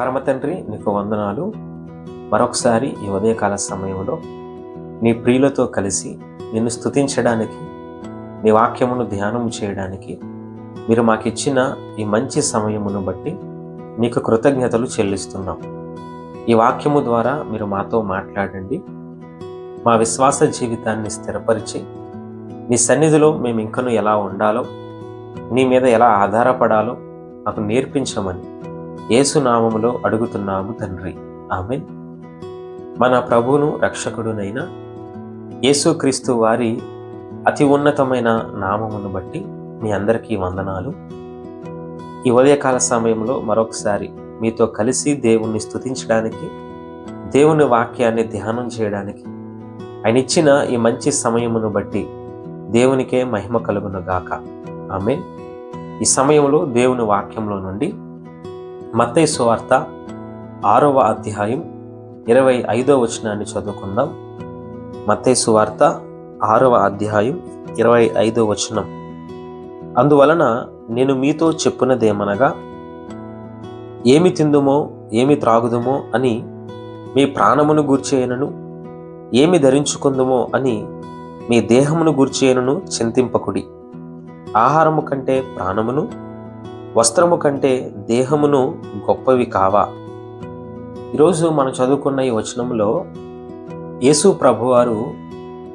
పరమతండ్రి నీకు వందనాలు. మరొకసారి ఈ ఉదయకాల సమయంలో నీ ప్రియులతో కలిసి నిన్ను స్థుతించడానికి నీ వాక్యమును ధ్యానం చేయడానికి మీరు మాకిచ్చిన ఈ మంచి సమయమును బట్టి నీకు కృతజ్ఞతలు చెల్లిస్తున్నాం. ఈ వాక్యము ద్వారా మీరు మాతో మాట్లాడండి. మా విశ్వాస జీవితాన్ని స్థిరపరిచి నీ సన్నిధిలో మేము ఇంకను ఎలా ఉండాలో నీ మీద ఎలా ఆధారపడాలో మాకు నేర్పించమని ఏసునామములో అడుగుతున్నాము తండ్రి. ఆమె మన ప్రభువును రక్షకుడునైన యేసుక్రీస్తు వారి అతి ఉన్నతమైన నామమును బట్టి మీ అందరికీ వందనాలు. ఈ ఉదయకాల సమయంలో మరొకసారి మీతో కలిసి దేవుణ్ణి స్తుతించడానికి దేవుని వాక్యాన్ని ధ్యానం చేయడానికి ఆయన ఇచ్చిన ఈ మంచి సమయమును బట్టి దేవునికే మహిమ కలుగును గాక. ఆమె ఈ సమయంలో దేవుని వాక్యంలో నుండి మత్తయి సువార్త ఆరవ అధ్యాయం ఇరవై ఐదో వచనాన్ని చదువుకుందాం. మత్తయి సువార్త ఆరవ అధ్యాయం ఇరవై ఐదో వచనం. అందువలన నేను మీతో చెప్పున్నదేమనగా ఏమి తిందుమో ఏమి త్రాగుదుమో అని మీ ప్రాణమును గూర్చేయనను ఏమి ధరించుకుందుమో అని మీ దేహమును గూర్చేయనను చింతింపకుడి. ఆహారము కంటే ప్రాణమును వస్త్రము కంటే దేహమును గొప్పవి కావా? ఈరోజు మనం చదువుకున్న ఈ వచనంలో యేసు ప్రభువారు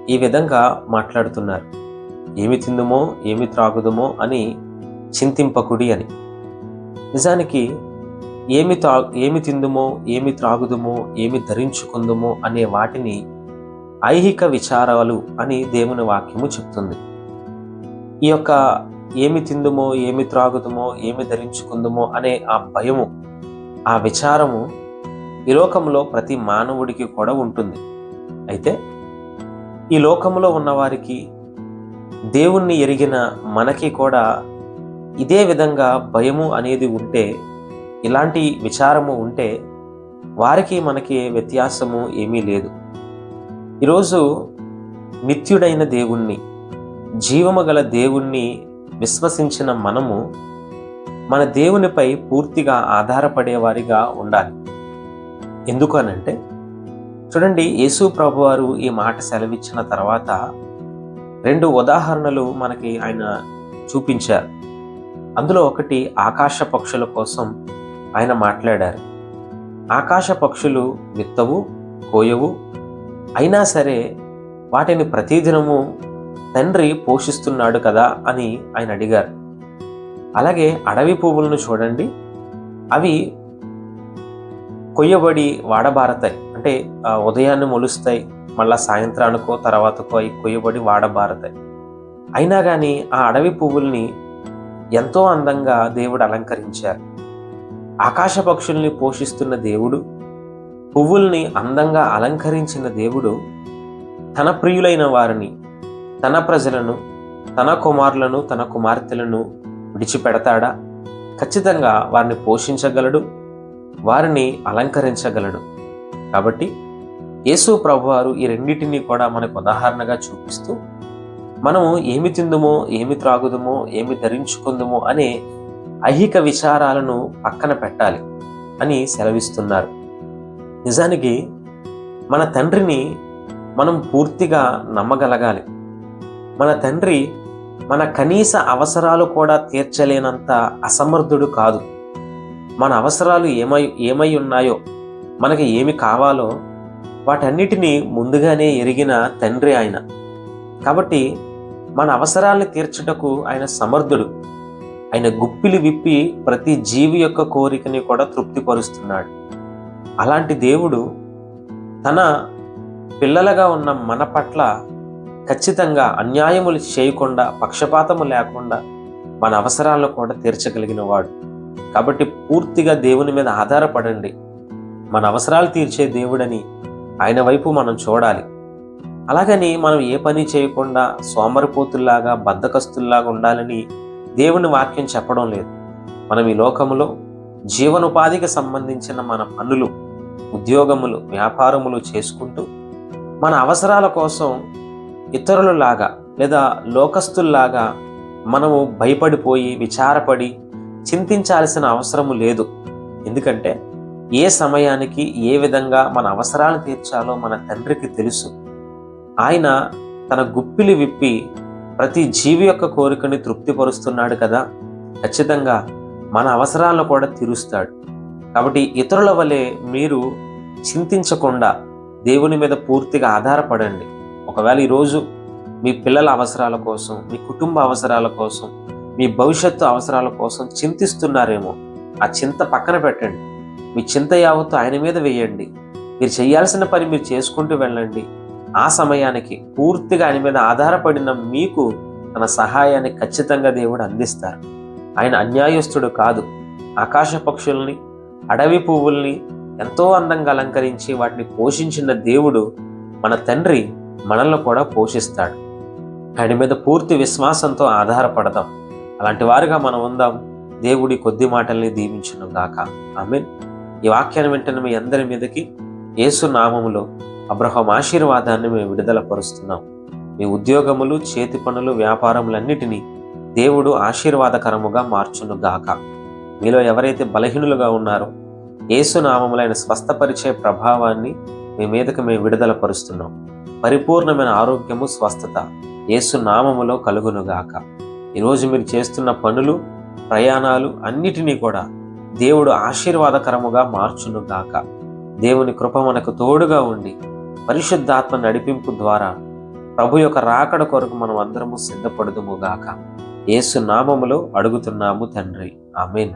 ఈ విధంగా మాట్లాడుతున్నారు. ఏమి తిందుమో ఏమి త్రాగుదుమో అని చింతింపకుడి అని. నిజానికి ఏమి తా ఏమి తిందుమో ఏమి త్రాగుదుమో ఏమి ధరించుకుందుమో అనే వాటిని ఐహిక విచారాలు అని దేవుని వాక్యము చెప్తుంది. ఈ యొక్క ఏమి తిందుమో ఏమి త్రాగుదుమో ఏమి ధరించుకుందుమో అనే ఆ భయము ఆ విచారము ఈ లోకంలో ప్రతి మానవుడికి కూడా ఉంటుంది. అయితే ఈ లోకంలో ఉన్నవారికి దేవుణ్ణి ఎరిగిన మనకి కూడా ఇదే విధంగా భయము అనేది ఉంటే ఇలాంటి విచారము ఉంటే వారికి మనకి వ్యత్యాసము ఏమీ లేదు. ఈరోజు నిత్యుడైన దేవుణ్ణి జీవము గల దేవుణ్ణి విశ్వసించిన మనము మన దేవునిపై పూర్తిగా ఆధారపడేవారిగా ఉండాలి. ఎందుకనంటే చూడండి యేసు ప్రభు వారు ఈ మాట సెలవిచ్చిన తర్వాత రెండు ఉదాహరణలు మనకి ఆయన చూపించారు. అందులో ఒకటి ఆకాశ పక్షుల కోసం ఆయన మాట్లాడారు. ఆకాశ పక్షులు విత్తవు కోయవు అయినా సరే వాటిని ప్రతిదినము తండ్రి పోషిస్తున్నాడు కదా అని ఆయన అడిగారు. అలాగే అడవి పువ్వులను చూడండి. అవి కొయ్యబడి వాడబారతాయి. అంటే ఉదయాన్నే మొలుస్తాయి మళ్ళా సాయంత్రానికో తర్వాతకో అవి కొయ్యబడి వాడబారతాయి. అయినా కానీ ఆ అడవి పువ్వుల్ని ఎంతో అందంగా దేవుడు అలంకరించారు. ఆకాశ పక్షుల్ని పోషిస్తున్న దేవుడు పువ్వుల్ని అందంగా అలంకరించిన దేవుడు తన ప్రియులైన వారిని తన ప్రజలను తన కుమారులను తన కుమార్తెలను విడిచిపెడతాడా? ఖచ్చితంగా వారిని పోషించగలడు వారిని అలంకరించగలడు. కాబట్టి యేసు ప్రభువారు ఈ రెండింటినీ కూడా మనకు ఉదాహరణగా చూపిస్తూ మనము ఏమి తిందుమో ఏమి త్రాగుదుమో ఏమి ధరించుకుందుమో అనే ఐహిక విచారాలను పక్కన పెట్టాలి అని సెలవిస్తున్నారు. నిజానికి మన తండ్రిని మనం పూర్తిగా నమ్మగలగాలి. మన తండ్రి మన కనీస అవసరాలు కూడా తీర్చలేనంత అసమర్థుడు కాదు. మన అవసరాలు ఏమై ఏమై ఉన్నాయో మనకి ఏమి కావాలో వాటన్నిటినీ ముందుగానే ఎరిగిన తండ్రి ఆయన. కాబట్టి మన అవసరాల్ని తీర్చుటకు ఆయన సమర్థుడు. ఆయన గుప్పిలు విప్పి ప్రతి జీవి యొక్క కోరికని కూడా తృప్తిపరుస్తున్నాడు. అలాంటి దేవుడు తన పిల్లలుగా ఉన్న మన పట్ల ఖచ్చితంగా అన్యాయములు చేయకుండా పక్షపాతము లేకుండా మన అవసరాలను కూడా తీర్చగలిగిన వాడు కాబట్టి పూర్తిగా దేవుని మీద ఆధారపడండి. మన అవసరాలు తీర్చే దేవుడని ఆయన వైపు మనం చూడాలి. అలాగని మనం ఏ పని చేయకుండా సోమరిపోతుల్లాగా బద్ధకస్తుల్లాగా ఉండాలని దేవుని వాక్యం చెప్పడం లేదు. మనం ఈ లోకములో జీవనోపాధికి సంబంధించిన మన పనులు ఉద్యోగములు వ్యాపారములు చేసుకుంటూ మన అవసరాల కోసం ఇతరులలాగా లేదా లోకస్తుల్లాగా మనము భయపడిపోయి విచారపడి చింతించాల్సిన అవసరము లేదు. ఎందుకంటే ఏ సమయానికి ఏ విధంగా మన అవసరాలు తీర్చాలో మన తండ్రికి తెలుసు. ఆయన తన గుప్పిలి విప్పి ప్రతి జీవి యొక్క కోరికని తృప్తిపరుస్తున్నాడు కదా? ఖచ్చితంగా మన అవసరాలను కూడా తీరుస్తాడు. కాబట్టి ఇతరుల వలె మీరు చింతించకుండా దేవుని మీద పూర్తిగా ఆధారపడండి. ఒకవేళ ఈరోజు మీ పిల్లల అవసరాల కోసం మీ కుటుంబ అవసరాల కోసం మీ భవిష్యత్తు అవసరాల కోసం చింతిస్తున్నారేమో ఆ చింత పక్కన పెట్టండి. మీ చింత యావత్తు ఆయన మీద వేయండి. మీరు చేయాల్సిన పని మీరు చేసుకుంటూ వెళ్ళండి. ఆ సమయానికి పూర్తిగా ఆయన మీద ఆధారపడిన మీకు తన సహాయాన్ని ఖచ్చితంగా దేవుడు అందిస్తారు. ఆయన అన్యాయస్తుడు కాదు. ఆకాశ పక్షుల్ని అడవి పువ్వుల్ని ఎంతో అందంగా అలంకరించి వాటిని పోషించిన దేవుడు మన తండ్రి మనల్ని కూడా పోషిస్తాడు. ఆయన మీద పూర్తి విశ్వాసంతో ఆధారపడదాం. అలాంటి వారుగా మనం ఉందాం. దేవుడి కొద్ది మాటల్ని దీవించను గాక. ఆమె ఈ వాక్యాన్ని వెంటనే మీ అందరి మీదకి యేసు నామములో అబ్రహం ఆశీర్వాదాన్ని మేము విడుదల పరుస్తున్నాం. మీ ఉద్యోగములు చేతి పనులు వ్యాపారములన్నిటినీ దేవుడు ఆశీర్వాదకరముగా మార్చును గాక. మీలో ఎవరైతే బలహీనులుగా ఉన్నారో యేసు నామములైన స్వస్థపరిచే ప్రభావాన్ని మీ మీదకి మేము విడుదల పరుస్తున్నాం. పరిపూర్ణమైన ఆరోగ్యము స్వస్థత యేసు నామములో కలుగునుగాక. ఈరోజు మీరు చేస్తున్న పనులు ప్రయాణాలు అన్నిటినీ కూడా దేవుడు ఆశీర్వాదకరముగా మార్చునుగాక. దేవుని కృప మనకు తోడుగా ఉండి పరిశుద్ధాత్మ నడిపింపు ద్వారా ప్రభు యొక్క రాకడ కొరకు మనం అందరము సిద్ధపడదుముగాక యేసు నామములో అడుగుతున్నాము తండ్రి. ఆమెన్.